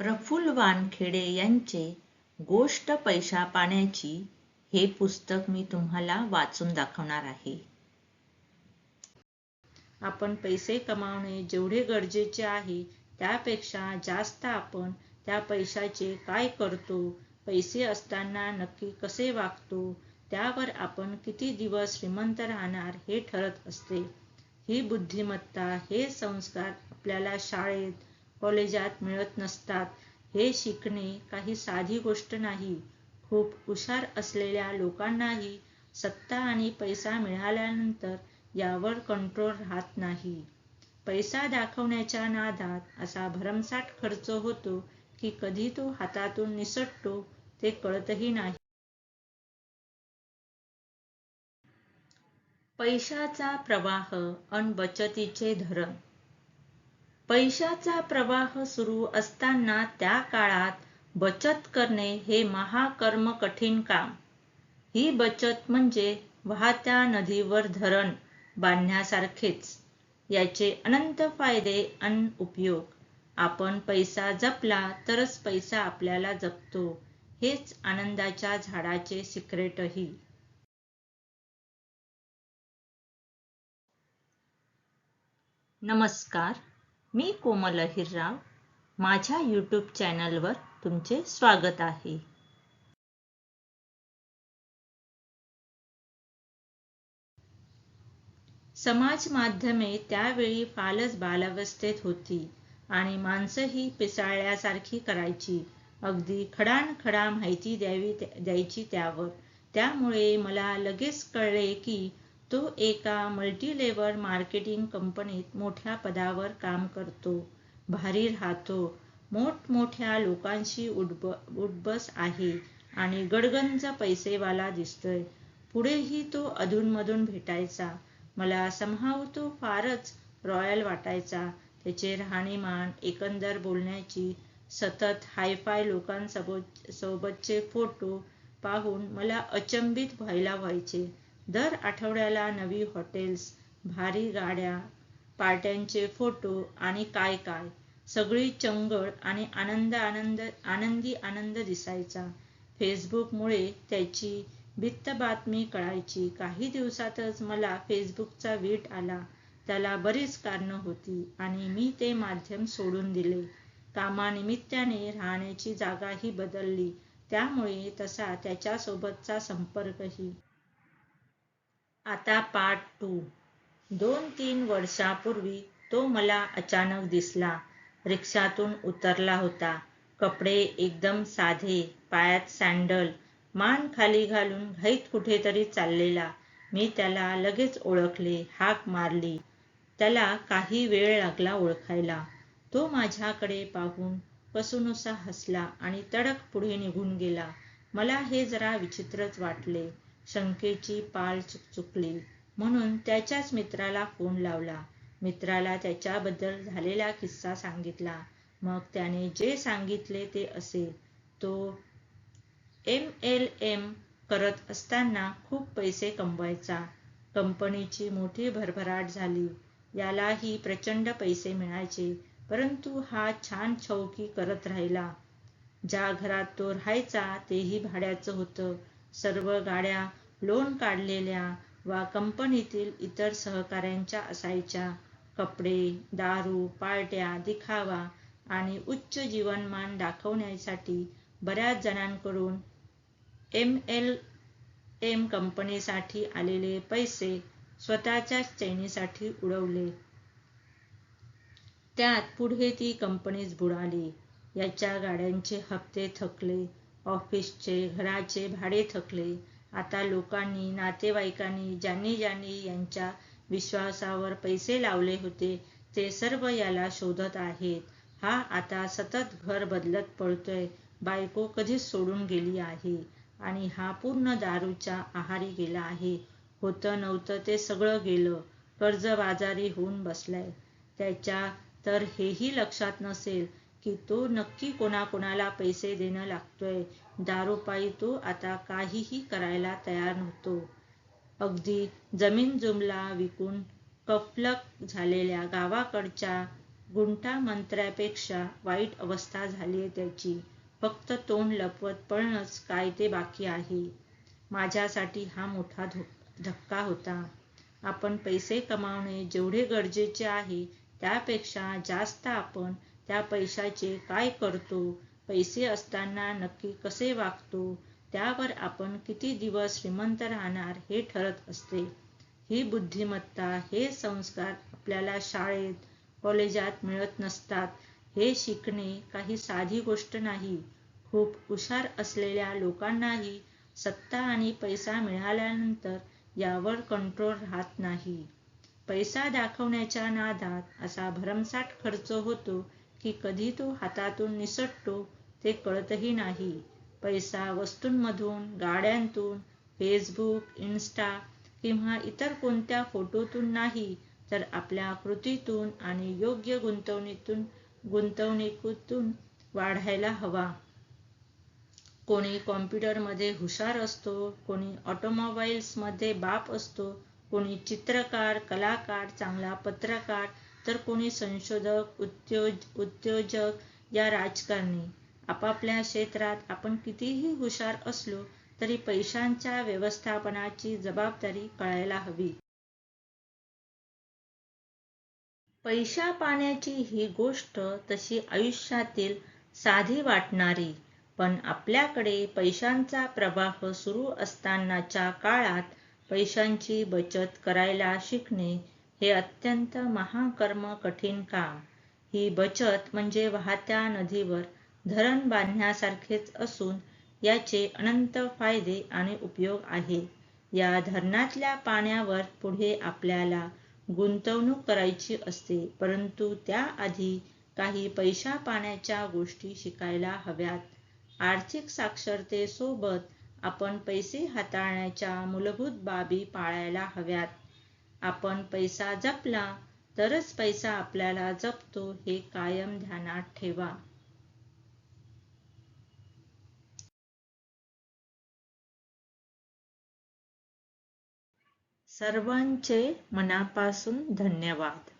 प्रफुल्ल वानखेडे यांचे गोष्ट पैशा पाण्याची हे पुस्तक मी तुम्हाला वाचून दाखवणार आहे. आपण पैसे कमावणे जेवढे गरजेचे आहे त्यापेक्षा जास्त आपण त्या पैशाचे काय करतो पैसे असताना नक्की कसे वागतो त्यावर आपण किती दिवस श्रीमंत राहणार हे ठरत असते. ही बुद्धिमत्ता हे संस्कार आपल्याला शाळेत कॉलेजात मिळत नसतात. हे शिकणे काही साधी गोष्ट नाही. खूप हुशार असलेल्या लोकांनाही सत्ता आणि पैसा मिळाल्यानंतर यावर कंट्रोल राहत नाही. पैसा दाखवण्याच्या नादात असा भरमसाठ खर्च होतो की कधी तो हातातून निसटतो ते कळतही नाही. पैशाचा प्रवाह अन बचतीचे धरण. पैशाचा प्रवाह सुरू असताना त्या काळात बचत करणे हे महाकर्म कठीण काम. ही बचत म्हणजे वाहत्या नदीवर धरण बांधण्यासारखेच. याचे अनंत फायदे अन उपयोग. आपण पैसा जपला तरच पैसा आपल्याला जपतो हेच आनंदाच्या झाडाचे सिक्रेटही. नमस्कार. मी कोमल अहिरराव माझ्या यूट्यूब चॅनलवर तुमचे स्वागत आहे. समाज माध्यमे त्यावेळी फारच बालावस्थेत होती आणि माणसंही पिसाळल्यासारखी करायची. अगदी खडानखडा माहिती द्यावी द्यायची त्यावर. त्यामुळे मला लगेच कळले की तो एका मल्टीलेवल मार्केटिंग कंपनीत मोठ्या पदावर काम करतो भारी राहतो मोठमोठ्या लोकांशी उठब उडबस आहे आणि गडगंज पैसेवाला दिसतोय. पुढेही तो अधूनमधून भेटायचा. मला समहाव तो फारच रॉयल वाटायचा. त्याचे राहणीमान एकंदर बोलण्याची सतत हायफाय लोकांसोबत सोबतचे फोटो पाहून मला अचंबित व्हायला व्हायचे. दर आठवड्याला नवी हॉटेल्स भारी गाड्या पार्ट्यांचे फोटो आणि काय काय. सगळी चंगळ आणि आनंद आनंद आनंदी आनंद दिसायचा. फेसबुकमुळे त्याची भित्त बातमी कळायची. काही दिवसातच मला फेसबुकचा वीट आला. त्याला बरीच कारणं होती आणि मी ते माध्यम सोडून दिले. कामानिमित्ताने राहण्याची जागाही बदलली. त्यामुळे तसा त्याच्यासोबतचा संपर्कही आता पार्ट टू दोन तीन वर्षापूर्वी तो मला अचानक दिसला. रिक्षातून उतरला होता. कपडे एकदम साधे पायात सँडल मान खाली घालून घाईत कुठेतरी चाललेला. मी त्याला लगेच ओळखले हाक मारली. त्याला काही वेळ लागला ओळखायला. तो माझ्याकडे पाहून कसूनुसा हसला आणि तडक पुढे निघून गेला. मला हे जरा विचित्रच वाटले. शंकेची पाल चुकचुकली म्हणून त्याच्याच मित्राला फोन लावला. मित्राला त्याच्याबद्दल झालेला किस्सा सांगितला. मग त्याने जे सांगितले ते असे. तो एम एल एम करत असताना खूप पैसे कमवायचा. कंपनीची मोठी भरभराट झाली. यालाही प्रचंड पैसे मिळायचे. परंतु हा छान छौकी करत राहिला. ज्या घरात तो राहायचा तेही भाड्याचं होतं. सर्व गाड्या लोन काढलेल्या वा कंपनीतील इतर सहकाऱ्यांच्या असायच्या. कपडे दारू पार्ट्या दिखावा आणि उच्च जीवनमान दाखवण्यासाठी बऱ्याच जणांकडून एम एल एम कंपनीसाठी आलेले पैसे स्वतःच्याच चैनीसाठी उडवले. त्यात पुढे ती कंपनीच बुडाली. याच्या गाड्यांचे हप्ते थकले. ऑफिसचे घराचे भाडे थकले. आता लोकांनी नातेवाईकांनी ज्यांनी ज्यांनी यांच्या विश्वासावर पैसे लावले होते ते सर्व याला शोधत आहेत. हा आता सतत घर बदलत पळतोय बायको कधीच सोडून गेली आहे. आणि हा पूर्ण दारूच्या आहारी गेला आहे. होतं नव्हतं ते सगळं गेलं. कर्जबाजारी होऊन बसलाय. त्याच्या तर हेही लक्षात नसेल की तो नक्की कोणाकोणाला पैसे देणं लागतोय. दारोपाई तो आता काहीही करायला तयार नव्हतो. अगदी जमीन जुमला विकून कफलक झालेल्या गावाकडच्या गुंटा मंत्र्यापेक्षा वाईट अवस्था झाली आहे त्याची. फक्त तोंड लपवत पळणंच काय ते बाकी आहे. माझ्यासाठी हा मोठा धक्का होता. आपण पैसे कमावणे जेवढे गरजेचे आहे त्यापेक्षा जास्त आपण त्या पैशाचे काय करतो? पैसे असताना नक्की कसे वागतो? त्यावर आपण किती दिवस श्रीमंत राहणार हे ठरत असते. ही बुद्धिमत्ता हे संस्कार आपल्याला शाळेत कॉलेजात मिळत नसतात. हे शिकणे काही साधी गोष्ट नाही. खूप हुशार असलेल्या लोकांनाही सत्ता आणि पैसा मिळाल्यानंतर यावर कंट्रोल राहत नाही. पैसा दाखवण्याच्या नादात असा भरमसाठ खर्च होतो की कधी तो हातातून निसटतो ते कळतही नाही. पैसा वस्तूंमधून गाड्यांतून फेसबुक इन्स्टा किंवा इतर कोणत्या फोटोतून नाही तर आपल्या कृतीतून आणि योग्य गुंतवणुकीतून गुंतवणुकीतून वाढायला हवा. कोणी कॉम्प्युटरमध्ये हुशार असतो कोणी ऑटोमोबाईल्समध्ये बाप असतो कोणी चित्रकार कलाकार चांगला पत्रकार तर कोणी संशोधक उद्योज उद्योजक या राजकारणी आपापल्या क्षेत्रात आपण कितीही हुशार असलो तरी पैशांच्या व्यवस्थापनाची जबाबदारी कळायला हवी. पैशा पाण्याची ही गोष्ट तशी आयुष्यातील साधी वाटणारी पण आपल्याकडे पैशांचा प्रवाह सुरू असतानाच्या काळात पैशांची बचत करायला शिकणे हे अत्यंत महाकर्म कठीण काम. ही बचत म्हणजे वाहत्या नदीवर धरण बांधण्यासारखेच असून याचे अनंत फायदे आणि उपयोग आहे या धरणातल्या पाण्यावर पुढे आपल्याला गुंतवणूक करायची असते परंतु त्याआधी काही पैशा पाण्याच्या गोष्टी शिकायला हव्यात. आर्थिक साक्षरतेसोबत आपण पैसे हाताळण्याच्या मूलभूत बाबी पाळायला हव्यात. आपण पैसा जपला तरच पैसा आपल्याला जपतो हे कायम ध्यानात ठेवा. सर्वांचे मनापासून धन्यवाद.